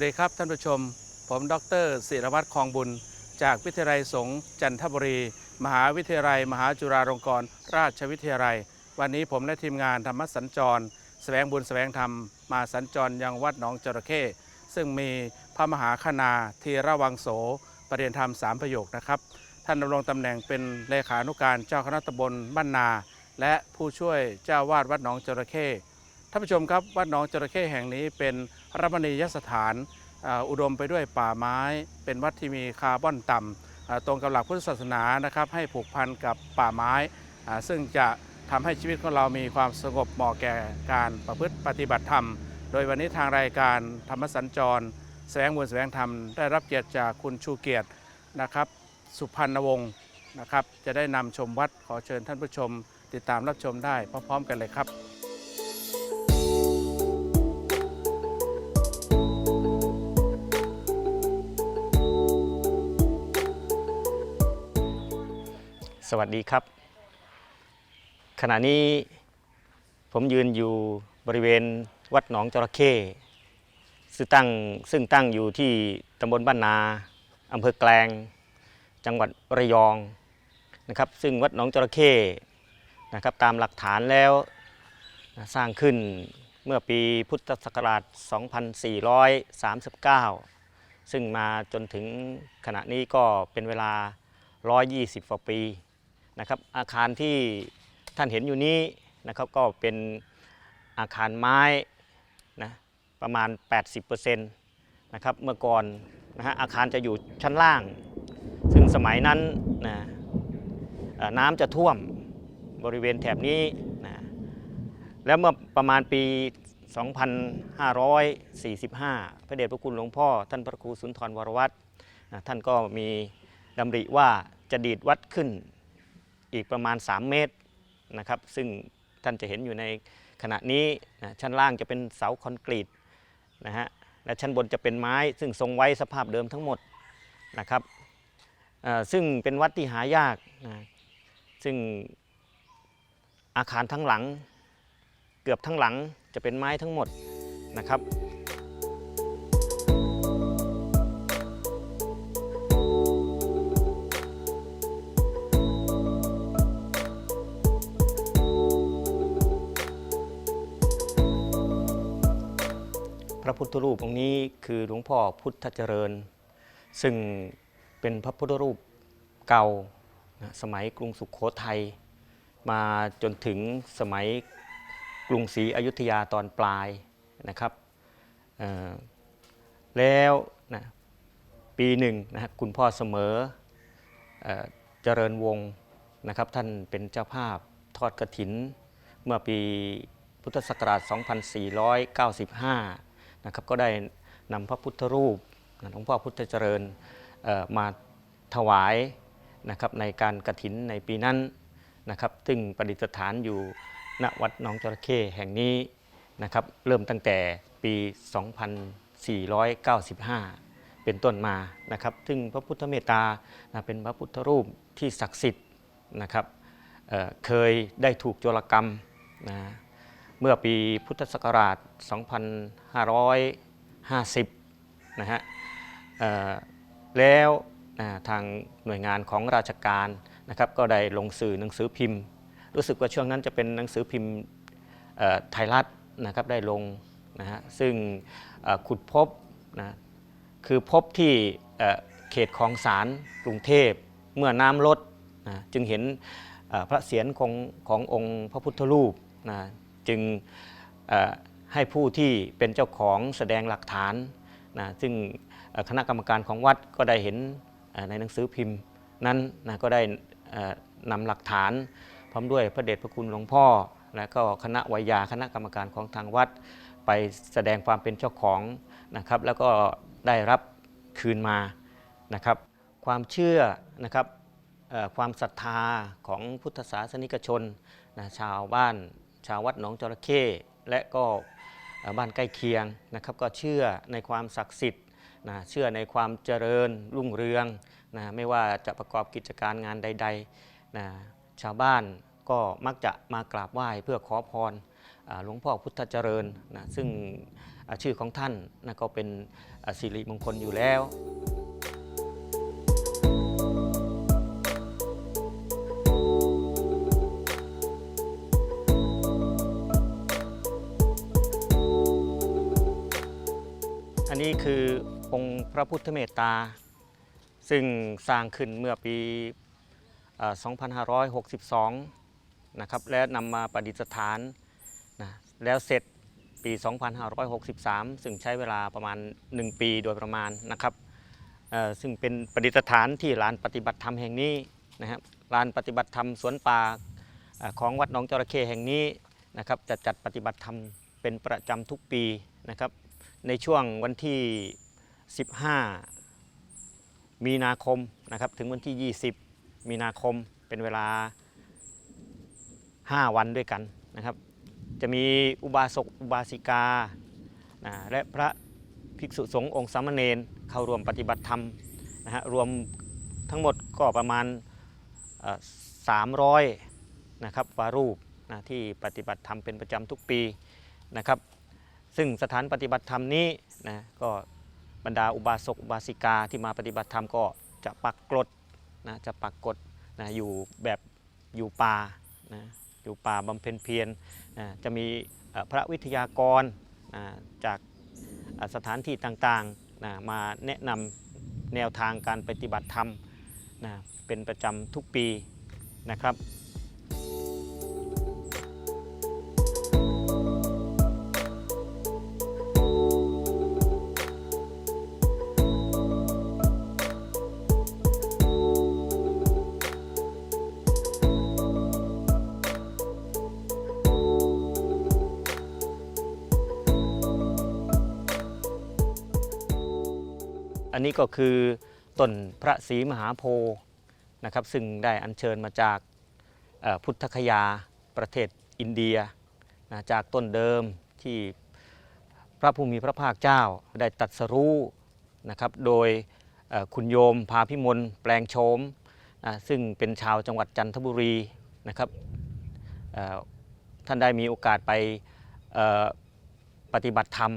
วัสดีครับท่านผู้ชม ผมดรศิรวัตรคลองบุญ จากวิทยาลัยสงฆ์จันทบุรี มหาวิทยาลัย มหาจุฬาลงกรณราชวิทยาลัย วันนี้ผมและทีมงานธรรมสัญจรแสวงบุญแสวงธรรมมาสัญจรยังวัดหนองจระเข้ซึ่งมีพระมหาคณาธีระวังโสประเรียนธรรมสามประโยคนะครับ ท่านดำรงตำแหน่งเป็นเลขานุการเจ้าคณะตำบลบ้านนา และผู้ช่วยเจ้าวาดวัดหนองจระเข้ท่านผู้ชมครับวัดหนองจระเข้แห่งนี้เป็น รมณียสถานอุดมไปด้วยป่าไม้ เป็นวัดที่มีคาร์บอนต่ำอ่าตรงกับหลักพุทธศาสนานะครับให้ผูกพันกับป่าไม้ ซึ่งจะทำให้ชีวิตของเรามีความสงบเหมาะแก่การประพฤติปฏิบัติธรรม โดยวันนี้ทางรายการธรรมสัญจร แสวงบุญแสวงธรรมได้รับเกียรติจากคุณชูเกียรตินะครับ สุพรรณวงศ์นะครับ จะได้นำชมวัดขอเชิญท่านผู้ชม ติดตามรับชมได้พร้อมๆกันเลยครับ สวัสดีครับ ขณะนี้ผมยืนอยู่บริเวณวัดหนองจระเข้ซึ่งตั้งซึ่งตั้งอยู่ที่ตำบลบ้านนาอำเภอแกลง จังหวัดระยองนะครับ ซึ่งวัดหนองจระเข้นะครับตามหลักฐานแล้วสร้างขึ้นเมื่อปีพุทธศักราช 2439 ซึ่งมาจนถึงขณะนี้ก็เป็นเวลา 120กว่าปี นะครับอาคารที่ท่านเห็นอยู่นี้นะครับก็เป็นอาคารไม้นะประมาณ 80%นะครับเมื่อก่อนนะฮะอาคารจะอยู่ชั้นล่าง ซึ่งสมัยนั้นนะน้ำจะท่วมบริเวณแถบนี้นะแล้วเมื่อประมาณปี 2545 พระเดชพระคุณหลวงพ่อ ท่านพระครูสุนทรวรวัตรนะท่านก็มีดำริว่าจะดีดวัดขึ้น อีกประมาณ 3 เมตรนะครับ ซึ่งท่านจะเห็นอยู่ในขณะนี้นะชั้นล่างจะเป็นเสาคอนกรีตนะฮะและชั้นบนจะเป็นไม้ ซึ่งทรงไว้สภาพเดิมทั้งหมดนะครับซึ่งเป็นวัดที่หายากนะซึ่งอาคารทั้งหลัง เกือบทั้งหลังจะเป็นไม้ทั้งหมดนะครับ พระพุทธรูปองค์นี้คือหลวงพ่อพุทธเจริญ ซึ่งเป็นพระพุทธรูปเก่าสมัยกรุงสุขโขทัยมาจนถึงสมัยกรุงศรีอยุธยาตอนปลายนะครับแล้วนะปีหนึ่งนะคุณพ่อเสมอเอเจริญวงศ์นะครับท่านเป็นเจ้าภาพทอดกระถิน เมื่อปีพุทธศักราช 2495 นะครับก็ได้นำพระพุทธรูปหลวงพ่อพุทธเจริญมาถวายนะครับในการกระถินในปีนั้นนะครับซึ่งประดิษฐานอยู่ณวัดหนองจระเข้แห่งนี้นะครับเริ่มตั้งแต่ปี 2495 เป็นต้นมานะครับซึ่งพระพุทธเมตตานะเป็นพระพุทธรูปที่ศักดิ์สิทธิ์นะครับเเคยได้ถูกโจรกรรมนะ เมื่อปีพุทธศักราช 2550 นะฮะเอ่อแล้วทางหน่วยงานของราชการนะครับก็ได้ลงสื่อหนังสือพิมพ์ รู้สึกว่าช่วงนั้นจะเป็นหนังสือพิมพ์ไทยรัฐนะครับได้ลงนะฮะซึ่งขุดพบนะคือพบที่เขตของสารกรุงเทพเมื่อน้ำลดนะจึงเห็นพระเศียรของขององค์พระพุทธรูปนะ จึงให้ผู้ที่เป็นเจ้าของแสดงหลักฐานนะซึ่งคณะกรรมการของวัดก็ได้เห็นในหนังสือพิมพ์นั้นนะก็ได้นำหลักฐาน พร้อมด้วยพระเดชพระคุณหลวงพ่อ และก็คณะวิยาคณะกรรมการของทางวัด ไปแสดงความเป็นเจ้าของนะครับ แล้วก็ได้รับคืนมานะครับ ความเชื่อนะครับความศรัทธาของพุทธศาสนิกชนนะชาวบ้าน ชาววัดหนองจระเข้และก็บ้านใกล้เคียงนะครับก็เชื่อในความศักดิ์สิทธิ์นะเชื่อในความเจริญรุ่งเรืองนะไม่ว่าจะประกอบกิจการงานใดๆนะชาวบ้านก็มักจะมากราบไหว้เพื่อขอพรหลวงพ่อพุทธเจริญนะซึ่งชื่อของท่านนะก็เป็นสิริมงคลอยู่แล้ว พระพุทธเมตตา ซึ่งสร้างขึ้นเมื่อปี 2562 นะครับ และนำมาประดิษฐานนะแล้วเสร็จปี 2563 ซึ่งใช้เวลาประมาณ 1 ปีโดยประมาณนะครับ ซึ่งเป็นประดิษฐานที่ลานปฏิบัติธรรมแห่งนี้นะครับลานปฏิบัติธรรมสวนป่าของวัดหนองจระเข้แห่งนี้นะครับจะจัดปฏิบัติธรรมเป็นประจำทุกปีนะครับในช่วงวันที่ 15 มีนาคมนะครับถึงวันที่ 20 มีนาคมเป็นเวลา 5 วันด้วยกันนะครับ จะมีอุบาสกอุบาสิกานะและพระภิกษุสงฆ์องค์สามเณรเข้าร่วมปฏิบัติธรรมนะฮะรวมทั้งหมดก็ประมาณ 300นะครับวารูปนะที่ปฏิบัติธรรมเป็นประจำทุกปีนะครับ ซึ่งสถานปฏิบัติธรรมนี้นะก็ บรรดาอุบาสกอุบาสิกาที่มาปฏิบัติธรรมก็จะปักกรดนะจะปักกรดนะอยู่แบบอยู่ป่านะอยู่ป่าบำเพ็ญเพียรนะจะมีพระวิทยากรนะจากสถานที่ต่างๆนะมาแนะนำแนวทางการปฏิบัติธรรมนะเป็นประจำทุกปีนะครับ อันนี้ก็คือต้นพระศรีมหาโพธิ์นะครับ ซึ่งได้อัญเชิญมาจากพุทธคยาประเทศอินเดียนะจากต้นเดิมที่พระภูมิพระภาคเจ้าได้ตัดสรู้นะครับโดยคุณโยมพาพิมลแปลงโฉมนะซึ่งเป็นชาวจังหวัดจันทบุรีนะครับท่านได้มีโอกาสไปปฏิบัติธรรม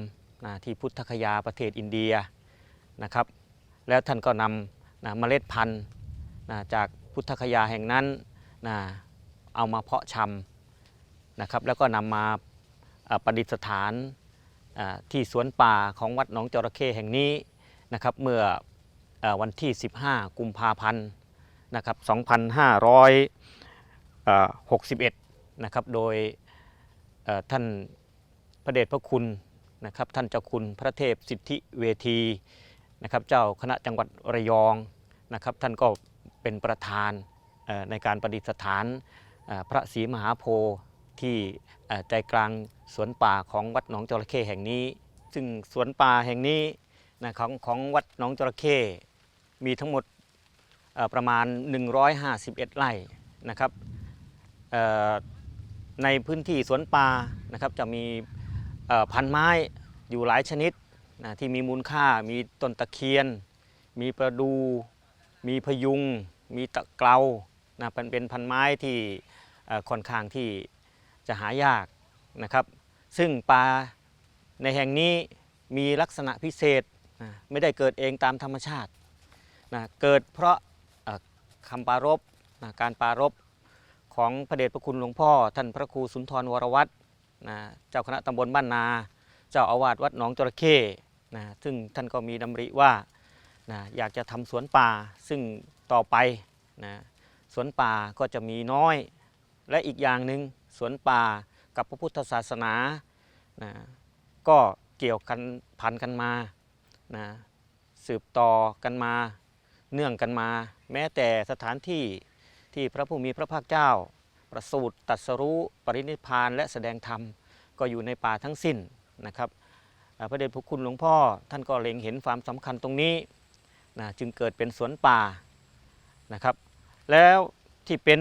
นะที่พุทธคยาประเทศอินเดีย นะครับ แล้วท่านก็นำนะเมล็ดพันธุ์นะจากพุทธคยาแห่งนั้นนะเอามาเพาะชำนะครับ แล้วก็นำมาประดิษฐานที่สวนป่าของวัดหนองจระเข้แห่งนี้นะครับเมื่ออวันที่ 15 กุมภาพันธ์นะครับ 2561 นะครับ โดยท่านพระเดชพระคุณนะครับท่านเจ้าคุณพระเทพสิทธิเวที นะครับเจ้าคณะจังหวัดระยองนะครับท่านก็เป็นประธานในการประดิษฐานพระศรีมหาโพธิ์ที่ใจกลางสวนป่าของวัดหนองจระเข้แห่งนี้ ซึ่งสวนป่าแห่งนี้นะของของวัดหนองจระเข้มีทั้งหมดเอ่อประมาณ 151 ไร่นะครับในพื้นที่สวนป่านะครับจะมีพันไม้อยู่หลายชนิด นะที่มีมูลค่า มีต้นตะเคียน มีประดู มีพยุง มีตะเกลานะเป็นเป็นพันไม้ที่ค่อนข้างที่จะหายากนะครับ ซึ่งป่าในแห่งนี้มีลักษณะพิเศษนะไม่ได้เกิดเองตามธรรมชาตินะเกิดเพราะคำปารบนะการปารบของพระเดชพระคุณหลวงพ่อ ท่านพระครูสุนทรวรวัตรนะเจ้าคณะตำบลบ้านนา เจ้าอาวาสวัดหนองจระเข้ นะซึ่งท่านก็มีดำริว่านะอยากจะทำสวนป่า ซึ่งต่อไปนะสวนป่าก็จะมีน้อย และอีกอย่างหนึ่งสวนป่ากับพระพุทธศาสนานะก็เกี่ยวกันพันกันมานะสืบต่อกันมาเนื่องกันมา แม้แต่สถานที่ที่พระผู้มีพระภาคเจ้า ประสูติตรัสรู้ปรินิพานและแสดงธรรมก็อยู่ในป่าทั้งสิ้นนะครับ พระเดชพระคุณหลวงพ่อ ท่านก็เล็งเห็นความสำคัญตรงนี้นะจึงเกิดเป็นสวนป่านะครับ แล้วที่เป็น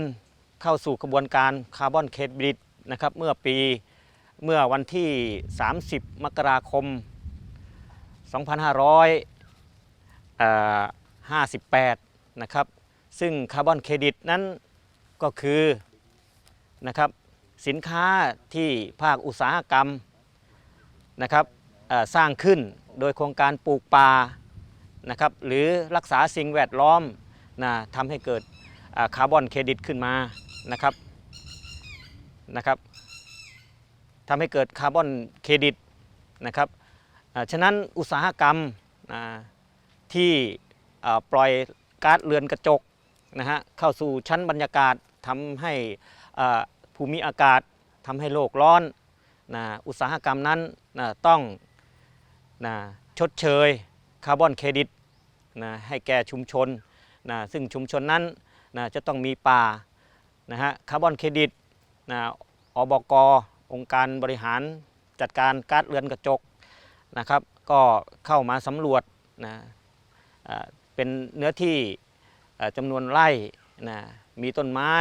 เข้าสู่กระบวนการคาร์บอนเครดิตนะครับเมื่อปีเมื่อวันที่ 30 มกราคม 2558 นะครับ ซึ่งคาร์บอนเครดิตนั้นก็คือนะครับสินค้าที่ภาคอุตสาหกรรมนะครับ สร้างขึ้นโดยโครงการปลูกป่านะครับหรือรักษาสิ่งแวดล้อมนะทำให้เกิดคาร์บอนเครดิตขึ้นมานะครับนะครับทำให้เกิดคาร์บอนเครดิตนะครับฉะนั้นอุตสาหกรรมที่ปล่อยก๊าซเรือนกระจกนะฮะเข้าสู่ชั้นบรรยากาศทำให้ภูมิอากาศทำให้โลกร้อนนะอุตสาหกรรมนั้นนะต้อง นะชดเชยคาร์บอนเครดิตนะให้แก่ชุมชนนะซึ่งชุมชนนั้นนะจะต้องมีป่านะฮะคาร์บอนเครดิตนะอบกองค์การบริหารจัดการก๊าซเรือนกระจกนะครับ ก็เข้ามาสำรวจนะเป็นเนื้อที่จำนวนไร่นะมีต้นไม้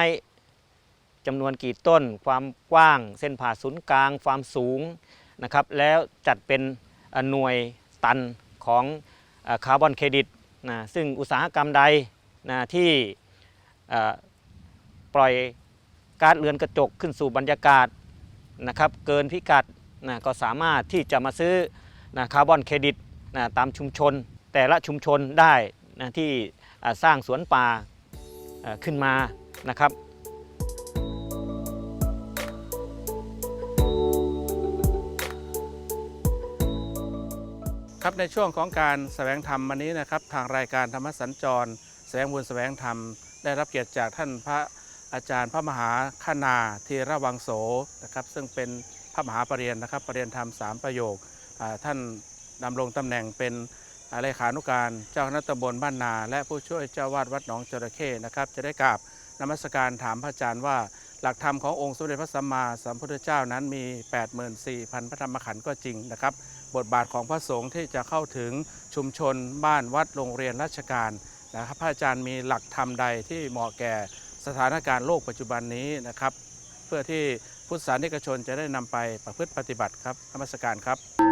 จำนวนกี่ต้น ความกว้าง เส้นผ่าศูนย์กลาง ความสูงนะครับ แล้วจัดเป็น หน่วยตันของคาร์บอนเครดิตนะซึ่งอุตสาหกรรมใดนะที่ปล่อยก๊าซเรือนกระจกขึ้นสู่บรรยากาศนะครับเกินพิกัดนะก็สามารถที่จะมาซื้อนะคาร์บอนเครดิตนะตามชุมชน แต่ละชุมชนได้นะที่สร้างสวนป่าขึ้นมานะครับ ครับในช่วงของการแสวงธรรมวันนี้นะครับ ทางรายการธรรมสัญจรแสวงบุญแสวงธรรม ได้รับเกียรติจากท่านพระอาจารย์พระมหาคณาธีระวังโสนะครับ ซึ่งเป็นพระมหาปรริญญานะครับปรริญญาธรรมสามประโยคท่านดำรงตำแหน่งเป็นอ่าเลขานุการเจ้าคณะตำบลบ้านนา และผู้ช่วยเจ้าวาดวัดหนองจระเข้นะครับ จะได้กราบนมัสการถามพระอาจารย์ว่า หลักธรรมขององค์สมเด็จพระสัมมาสัมพุทธเจ้านั้นมี 84,000 พระธรรมขันธ์ก็จริงนะครับ บทบาทของพระสงฆ์ที่จะเข้าถึงชุมชนบ้านวัดโรงเรียนราชการนะครับพระอาจารย์มีหลักธรรมใดที่เหมาะแก่สถานการณ์โลกปัจจุบันนี้นะครับ เพื่อที่พุทธศาสนิกชนจะได้นำไปประพฤติปฏิบัติครับนมัสการครับ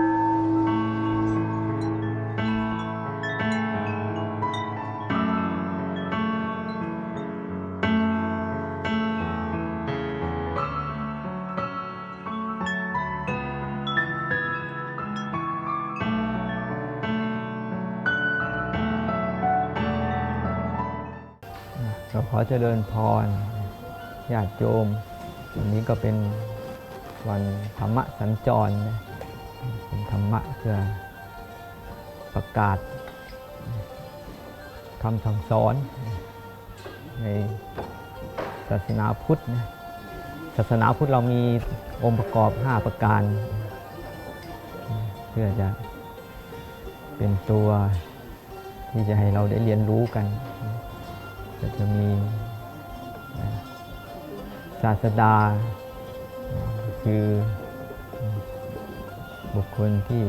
อเจริญพรญาติโยมวันนี้ก็เป็นวันธรรมะสัญจรนะเป็นธรรมะเพื่อประกาศคำสั่งสอน ในศาสนาพุทธนะศาสนาพุทธเรามีองค์ประกอบ 5 ประการ เพื่อจะเป็นตัวที่จะให้เราได้เรียนรู้กัน ก็จะมีศาสดา คือบุคคลที่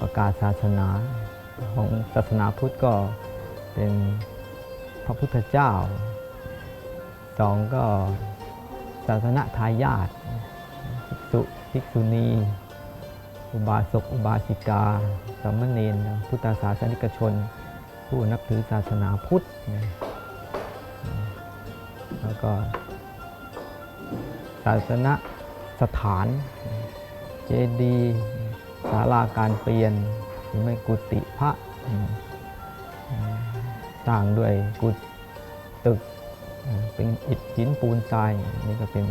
ประกาศศาสนาของศาสนาพุทธก็เป็นพระพุทธเจ้าสองก็ศาสนาทายาทภิกษุภิกษุณีอุบาสกอุบาสิกาสามเณรพุทธศาสนิกชน ผู้นับถือศาสนาพุทธนะแล้วก็ศาสนสถานเจดีย์ศาลาการเปลี่ยนหรือไม่กุฏิพระสร้างด้วยกุฏตึกเป็นอิฐหินปูนทรายนี่ก็เป็น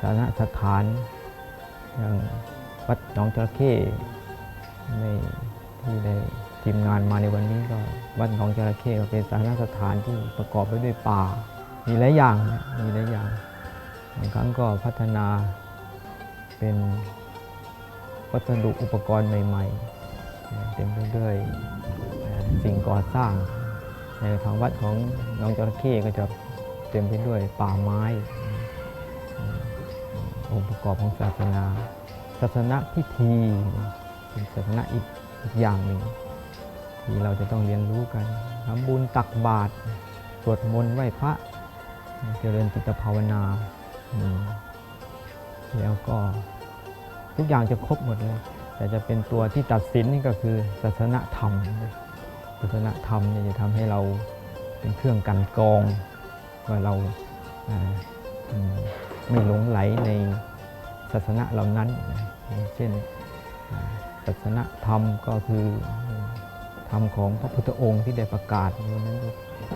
ศาสนสถานอย่างวัดหนองจระเข้ในที่ได้ ทีมงานมาในวันนี้ก็วัดหนองจระเข้ก็เป็นสถานสถานที่ประกอบไปด้วยป่า มีหลายอย่างนะมีหลายอย่างบางครั้งก็พัฒนาเป็นวัสดุอุปกรณ์ใหม่ๆเต็มไปด้วยสิ่งก่อสร้าง ในทางวัดของหนองจระเข้ก็จะเต็มไปด้วยป่าไม้องค์ประกอบของศาสนา ศาสนาพิธีเป็นศาสนาอีกอีกอย่างหนึ่ง ที่เราจะต้องเรียนรู้กันทำบุญตักบาตรสวดมนต์ไหว้พระ เจริญจิตภาวนา แล้วก็ทุกอย่างจะครบหมดเลย แต่จะเป็นตัวที่ตัดสินนี่ก็คือศาสนธรรมศาสนธรรมเนี่ยจะทำให้เราเป็นเครื่องกันกอง ว่าเราไม่หลงไหลในศาสนาเหล่านั้น เช่นศาสนาธรรมก็คือ ธรรมของพระพุทธองค์ที่ได้ประกาศในวันนั้น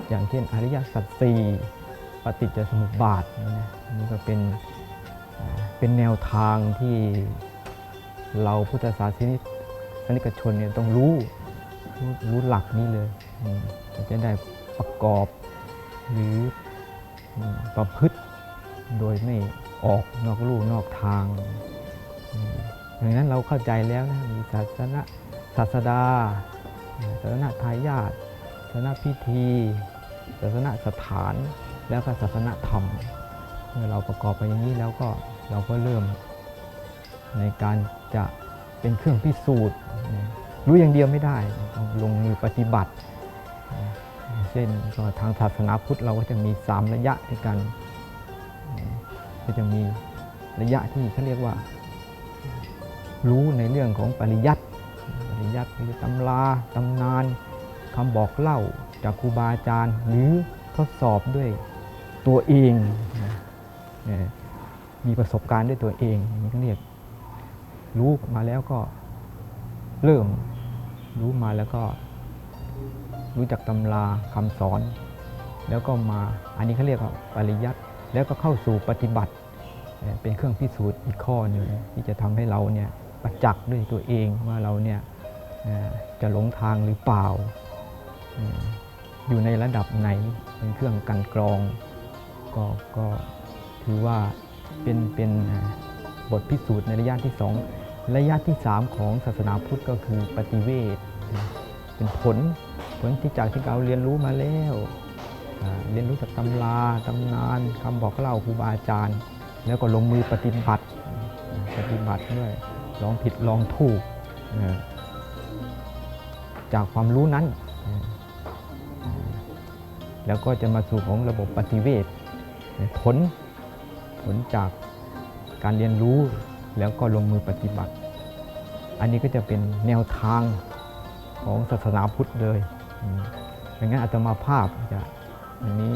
อย่างเช่นอริยสัจสี่ปฏิจจสมุปบาทนะนี่ก็เป็นเป็นแนวทางที่เราพุทธศาสนิกสนิกชนเนี่ยต้องรู้รู้รู้หลักนี้เลยอืมจะได้ประกอบหรือประพฤติโดยไม่ออกนอกลู่นอกทางอืมดังนั้นเราเข้าใจแล้วนะมีศาสนาศาสดา ศาสนาทายาทศาสนาพิธีศาสนาสถานแล้วก็ศาสนาธรรมเมื่อเราประกอบไปอย่างนี้แล้วก็เราก็เริ่ม ในการจะเป็นเครื่องพิสูจน์ รู้อย่างเดียวไม่ได้ต้องลงมือปฏิบัติเช่นทางศาสนาพุทธเราก็จะมี 3 ระยะในการก็จะมีระยะที่เขาเรียกว่า รู้ในเรื่องของปริยัติ ปริยัติตำราตำนานคำบอกเล่าจากครูบาอาจารย์ หรือทดสอบด้วยตัวเองมีประสบการณ์ด้วยตัวเองอย่างนี้เขาเรียกรู้มาแล้วก็เริ่มรู้มาแล้วก็รู้จักตำราคำสอน แล้วก็มาอันนี้เขาเรียกว่าปริยัติแล้วก็เข้าสู่ปฏิบัติ เป็นเครื่องพิสูจน์อีกข้อหนึ่งที่จะทำให้เราเนี่ยประจักษ์ด้วยตัวเองว่าเราเนี่ย จะหลงทางหรือเปล่า อยู่ในระดับไหนเป็นเครื่องกันกรอง ก็ก็ถือว่าเป็นเป็นบทพิสูจน์ในระยะที่สองระยะที่สามของศาสนาพุทธก็คือปฏิเวทเป็นผลผลที่จากที่เราเรียนรู้มาแล้วเรียนรู้จากตำราตำนานคำบอกเล่าครูบาอาจารย์ แล้วก็ลงมือปฏิบัติปฏิบัติด้วยลองผิดลองถูก จากความรู้นั้น แล้วก็จะมาสู่ของระบบปฏิเวทผลผลจากการเรียนรู้แล้วก็ลงมือปฏิบัติ อันนี้ก็จะเป็นแนวทางของศาสนาพุทธเลยดังนั้นอาตมาภาพจะอันนี้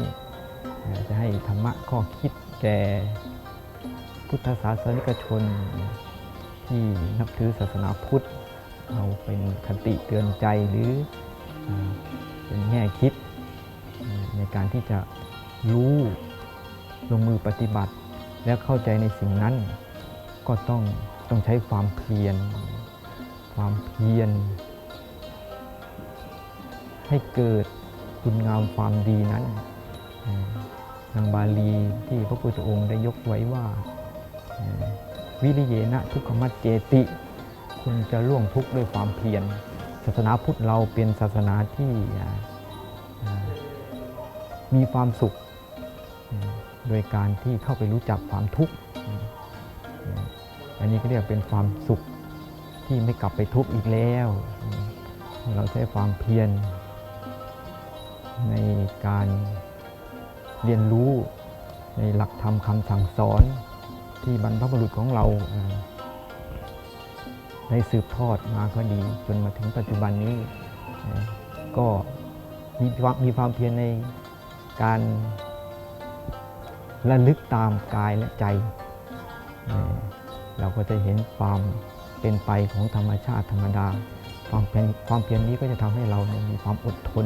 จะให้ธรรมะข้อคิดแก่พุทธศาสนิกชนที่นับถือศาสนาพุทธ เอาเป็นคติเตือนใจหรือเป็นแง่คิดในการที่จะรู้ลงมือปฏิบัติ และเข้าใจในสิ่งนั้น ก็ต้องต้องใช้ความเพียรความเพียรให้เกิดคุณงามความดีนั้นอ่านางบาลีที่พระพุทธองค์ได้ยกไว้ว่าอ่าวิริเยนะทุกขมัจเจติ คุณจะล่วงทุกข์ด้วยความเพียรศาสนาพุทธเราเป็นศาสนาที่มีความสุข โดยการที่เข้าไปรู้จักความทุกข์ อันนี้ก็เรียกเป็นความสุขที่ไม่กลับไปทุกข์อีกแล้ว เราใช้ความเพียรในการเรียนรู้ในหลักธรรมคำสั่งสอนที่บรรพบุรุษของเรา ได้สืบทอดมาก็ดี จนมาถึงปัจจุบันนี้ก็มีความมีความเพียรในการระลึกตามกายและใจ เราก็จะเห็นความเป็นไปของธรรมชาติธรรมดา ความเพียรความเพียรนี้ก็จะทำให้เรามีความอดทน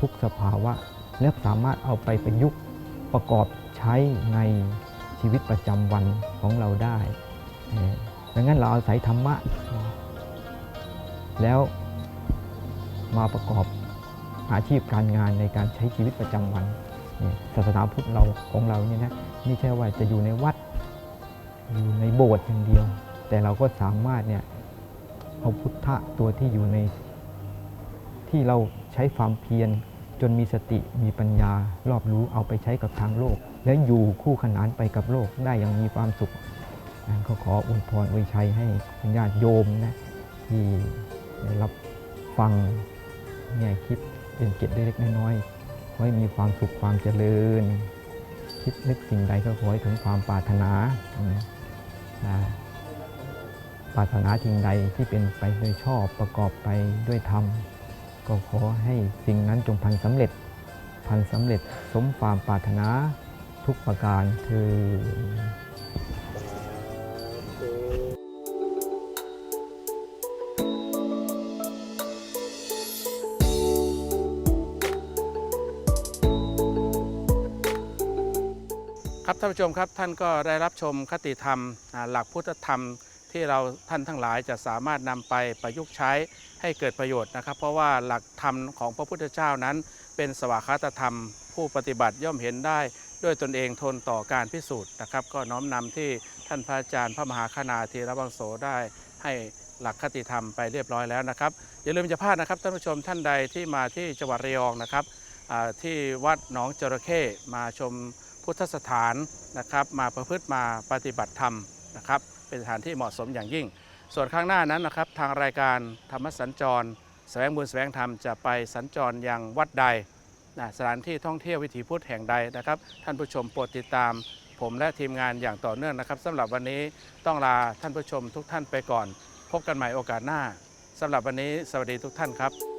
ทุกสภาวะ และสามารถเอาไปประยุกต์ประกอบใช้ในชีวิตประจำวันของเราได้ ดังนั้นเราอาศัยธรรมะ แล้วมาประกอบอาชีพการงานในการใช้ชีวิตประจำวัน ศาสนาพุทธเราของเราเนี่ยนะไม่ใช่ว่าจะอยู่ในวัดอยู่ในโบสถ์อย่างเดียว แต่เราก็สามารถเนี่ยเอาพุทธะตัวที่อยู่ในที่เราใช้ความเพียรจนมีสติมีปัญญารอบรู้เอาไปใช้กับทางโลก และอยู่คู่ขนานไปกับโลกได้อย่างมีความสุข ก็ขออวยพรอวยชัยให้คุณญาติโยมนะที่ได้รับฟังแง่ยคิดเป็นเกร็ดเล็กน้อยๆขอให้มีความสุขความเจริญ คิดนึกสิ่งใดก็ขอให้ถึงความปรารถนาอืมอ่าปรารถนาสิ่งใดที่เป็นไปโดยชอบประกอบไปด้วยธรรม ก็ขอให้สิ่งนั้นจงพันสำเร็จ พันสำเร็จสมความปรารถนาทุกประการคือานผู้ชมครับท่านก็ได้รับชมคติธรรมหลักพุทธธรรมที่เราท่านทั้งหลายจะสามารถนำไปประยุกต์ใช้ให้เกิดประโยชน์นะครับ เพราะว่าหลักธรรมของพระพุทธเจ้านั้น เป็นสวากาตธรรม ผู้ปฏิบัติย่อมเห็นได้ด้วยตนเองทนต่อการพิสูจน์นะครับ ก็น้อมนำที่ท่านพระอาจารย์พระมหาคณาธีรวังโสได้ให้หลักคติธรรมไปเรียบร้อยแล้วนะครับ อย่าลืมจะพลาดนะครับท่านผู้ชมท่านใดที่มาที่จังหวัดระยองนะครับที่วัดหนองจระเข้มาชม พุทธสถานนะครับมาประพฤติมาปฏิบัติธรรมนะครับเป็นสถานที่เหมาะสมอย่างยิ่ง ส่วนข้างหน้านั้นนะครับทางรายการธรรมสัญจรแสวงบุญแสวงธรรมจะไปสัญจรยังวัดใดนะสถานที่ท่องเที่ยววิถีพุทธแห่งใดนะครับ ท่านผู้ชมโปรดติดตาม ผมและทีมงานอย่างต่อเนื่องนะครับสำหรับวันนี้ต้องลาท่านผู้ชมทุกท่านไปก่อน พบกันใหม่โอกาสหน้าสำหรับวันนี้สวัสดีทุกท่านครับ